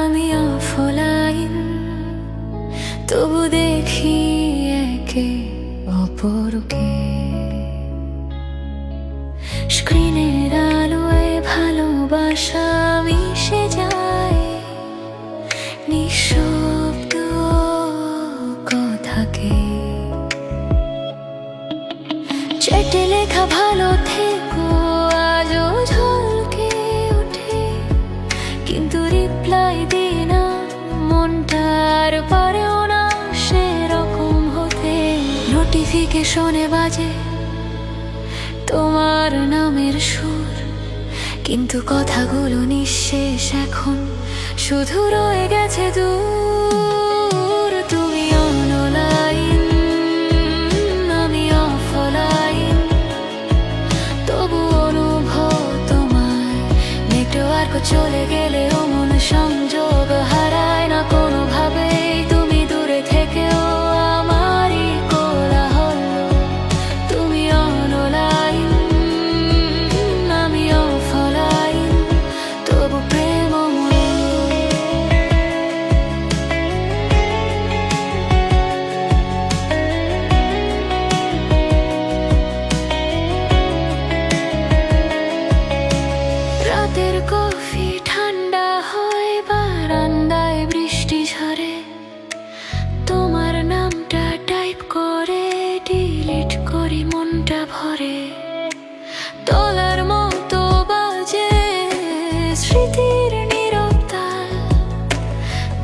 আমি অফলাইন, তবু দেখি একে অপরকে। স্ক্রিনের আলোয় ভালোবাসা মিশে যায়, নিঃশব্দ কথাকে। চেটে লেখা ভালো থেকো ওঠে কিন্তু রিপ্লাই দিই না মনটার পারেও না, সেরকম হতে। নোটিফিকেশনে বাজে তোমার নামের সুর, কিন্তু কথাগুলো নিঃশেষ এখন। শুধু রয়ে গেছে দূর। নেটওয়ার্ক চলে গেলেও মন সংযোগ হারায় না কোনোভাবেই। তুমি দূরে থেকেও আমারই কোলাহল। তুমি অনলাইন আমি অফলাইন তবু প্রেমময় রাতের কফি ভরে তোলার মতো বাজে স্মৃতির নিরবতা।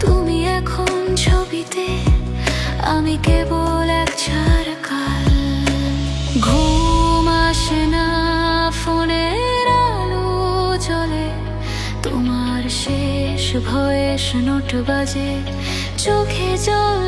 তুমি এখন ছবিতে আমি কেবল এক কাল ঘুম আসে না, ফোনের আলো চলে তোমার শেষ ভয়েস নোট বাজে, চোখে জল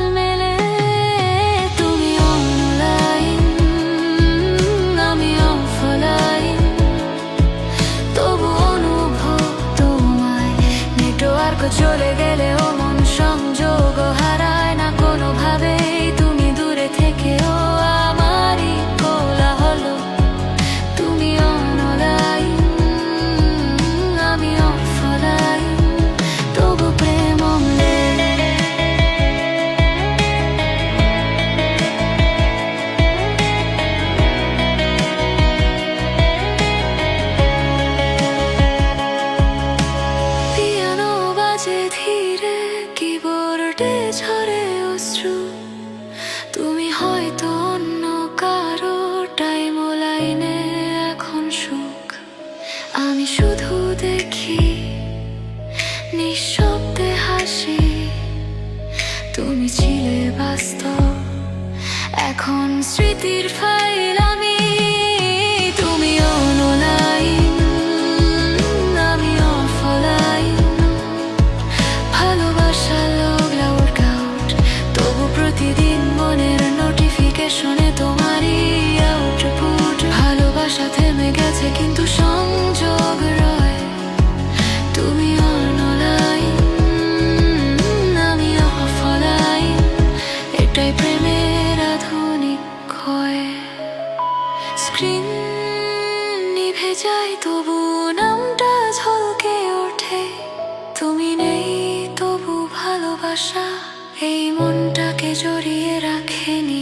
শুধু দেখি, নিঃশব্দে হাসি। তুমি ছিলে বাস্তব, এখন স্মৃতির ফাইল আমি। ভালোবাসা তবু প্রতিদিন মনের নোটিফিকেশনে তোমারই আউটপুট কিন্তু স্ক্রিন নিভে যায় তবু নামটা ঝলকে ওঠে। তুমি নেই তবু ভালোবাসা, এই মনটাকে জড়িয়ে রাখেনি।